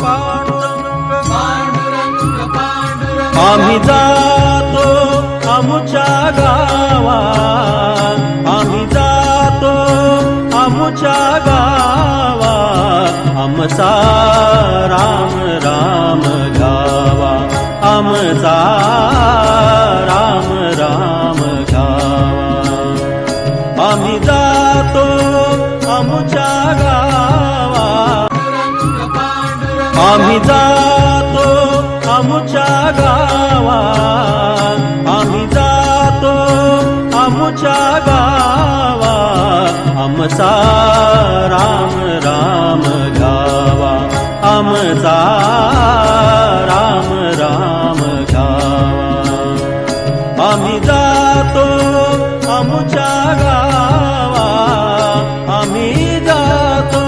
पांडुरंग आम्ही जातो आमुच्या गावा आम्ही जातो आमुच्या गावा आमचा राम राम गावा. आमचा राम राम गावा. आम्ही जा आम्ही जातो आमच्या गावा आम्ही जातो आमच्या गावा आमचा राम राम गावा. आमचा राम राम गावा. आम्ही जातो आमच्या गावा. आम्ही जातो